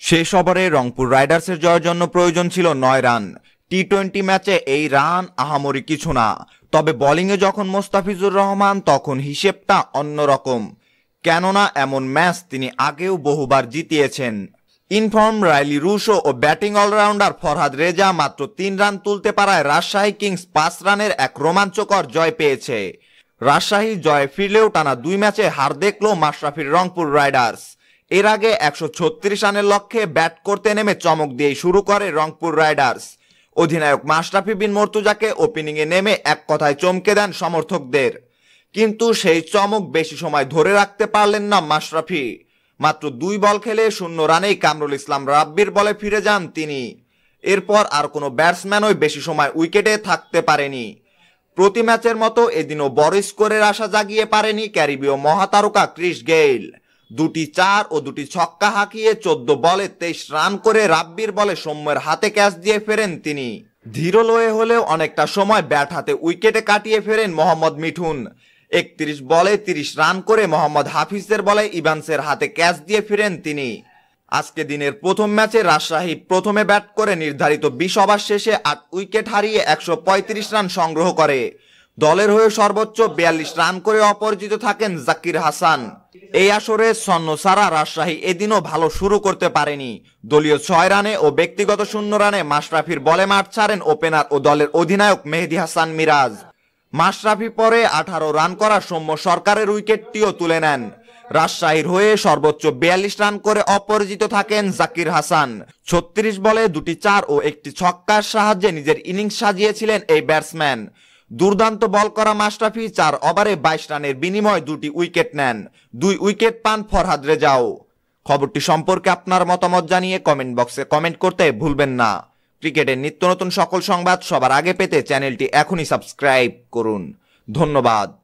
শেষ ওভারে রংপুর রাইডার্সের জয়ের জন্য প্রয়োজন ছিল নয় রান। টি টোয়েন্টি ম্যাচে এই রান আহামরি কিছু না। তবে বোলিংয়ে যখন মোস্তাফিজুর রহমান, তখন হিসেবটা অন্যরকম। কেননা এমন ম্যাচ তিনি আগেও বহুবার জিতিয়েছেন। ইনফর্ম, রাইলি রুশো ও ব্যাটিং অলরাউন্ডার ফরহাদ রেজা মাত্র তিন রান তুলতে পারায় রাজশাহী কিংস পাঁচ রানের এক রোমাঞ্চকর জয় পেয়েছে। রাজশাহী জয় ফিরলেও টানা দুই ম্যাচে হার দেখল মাশরাফির রংপুর রাইডার্স। এর আগে একশো ছত্রিশ রানের লক্ষ্যে ব্যাট করতে নেমে চমক দিয়ে শুরু করে রংপুর রাইডার্স। অধিনায়ক মাশরাফি বিন মর্তুজাকে ওপেনিংয়ে নেমে এক কথায় চমকে দেন সমর্থকদের। কিন্তু সেই চমক বেশি সময় ধরে রাখতে পারলেন না মাশরাফি। মাত্র দুই বল খেলে শূন্য রানেই কামরুল ইসলাম রাব্বির বলে ফিরে যান তিনি। এরপর আর কোনো ব্যাটসম্যানই বেশি সময় উইকেটে থাকতে পারেনি। প্রতি ম্যাচের মতো এদিনও বড় স্কোরের আশা জাগিয়ে পারেনি ক্যারিবীয় মহাতারকা ক্রিস গেইল। দুটি চার ও দুটি ছক্কা হাঁকিয়ে চোদ্দ বলে তেইশ রান করে রাব্বির বলে সৌম্যের হাতে ক্যাচ দিয়ে ফেরেন তিনি। ধীরলয়ে হলেও অনেকটা সময় ব্যাট হাতে উইকেটে কাটিয়ে ফেরেন মোহাম্মদ মিঠুন। একত্রিশ বলে তিরিশ রান করে মোহাম্মদ হাফিজের বলে ইভান্সের হাতে ক্যাচ দিয়ে ফিরেন তিনি। আজকে দিনের প্রথম ম্যাচে রাজশাহী প্রথমে ব্যাট করে নির্ধারিত বিশ ওভার শেষে আট উইকেট হারিয়ে একশো পঁয়ত্রিশ রান সংগ্রহ করে। দলের হয়ে সর্বোচ্চ বিয়াল্লিশ রান করে অপরাজিত থাকেন জাকির হাসান। এই আসরে সন্ন সারা রাজশাহী এদিনও ভালো শুরু করতে পারেনি। দলীয় ছয় রানে ও ব্যক্তিগত শূন্য রানে মাশরাফির বলে মাঠ ছাড়েন ওপেনার ও দলের অধিনায়ক মেহেদি হাসান মিরাজ। মাশরাফি পরে আঠারো রান করা সৌম্য সরকারের উইকেটটিও তুলে নেন। রাজশাহীর হয়ে সর্বোচ্চ বিয়াল্লিশ রান করে অপরাজিত থাকেন জাকির হাসান। ছত্রিশ বলে দুটি চার ও একটি ছক্কার সাহায্যে নিজের ইনিংস সাজিয়েছিলেন এই ব্যাটসম্যান। দুর্দান্ত বল করা মাশরাফি, চার ওভারে বাইশ রানের বিনিময় দুটি উইকেট নেন। দুই উইকেট পান ফরহাদ রেজাও। খবরটি সম্পর্কে আপনার মতামত জানিয়ে কমেন্ট বক্সে কমেন্ট করতে ভুলবেন না। ক্রিকেটের নিত্য নতুন সকল সংবাদ সবার আগে পেতে চ্যানেলটি এখনই সাবস্ক্রাইব করুন। ধন্যবাদ।